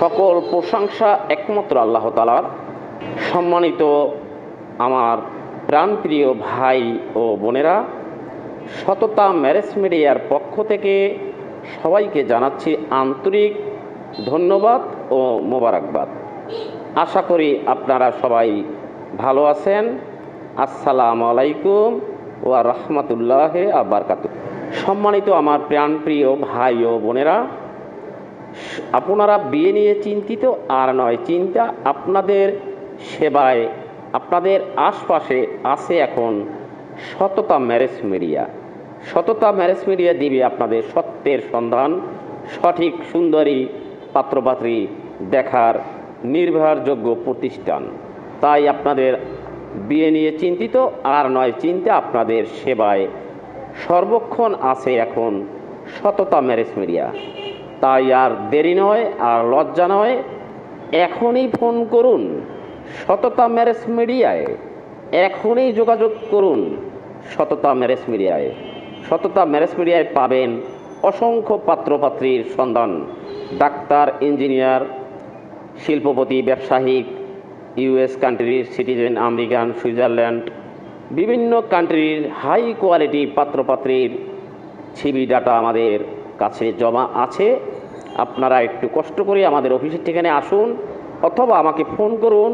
সকল প্রশংসা একমাত্র আল্লাহ তালার সম্মানিত আমার প্রাণপ্রিয় ভাই ও বোনেরা, সততা ম্যারেজ মিডিয়ার পক্ষ থেকে সবাইকে জানাচ্ছি আন্তরিক ধন্যবাদ ও মোবারকবাদ। আশা করি আপনারা সবাই ভালো আছেন। আসসালামু আলাইকুম ওয়া রহমতুল্লাহ আবরকাত সম্মানিত আমার প্রাণপ্রিয় ভাই ও বোনেরা আপনারা বিয়ে নিয়ে চিন্তিত আর নয়, চিন্তা আপনাদের সেবায়, আপনাদের আশপাশে আছে এখন Sotota marriage media. Sotota marriage media দিবে আপনাদের সত্যের সন্ধান, সঠিক সুন্দরী পাত্রপাত্রী দেখার নির্ভরযোগ্য প্রতিষ্ঠান। তাই আপনাদের বিয়ে নিয়ে চিন্তিত আর নয়, চিন্তা আপনাদের সেবায়। সর্বক্ষণ আছে এখন সততা ম্যারেজ মিডিয়া। তাই আর দেরি নয় আর লজ্জা নয়। এখনই ফোন করুন। সততা ম্যারেজ মিডিয়ায় এখনই যোগাযোগ করুন সততা ম্যারেজ মিডিয়ায়। সততা ম্যারেজ মিডিয়ায় পাবেন অসংখ্য পাত্রপাত্রীর সন্ধান। ডাক্তার, ইঞ্জিনিয়ার, শিল্পপতি ব্যবসায়িক ইউএস কান্ট্রির সিটিজেন, আমেরিকান, সুইজারল্যান্ড, বিভিন্ন কান্ট্রির হাই কোয়ালিটি পাত্রপাত্রীর ছিবি ডাটা আমাদের কাছে জমা আছে। আপনারা একটু কষ্ট করে আমাদের অফিসের ঠিকানে আসুন অথবা আমাকে ফোন করুন।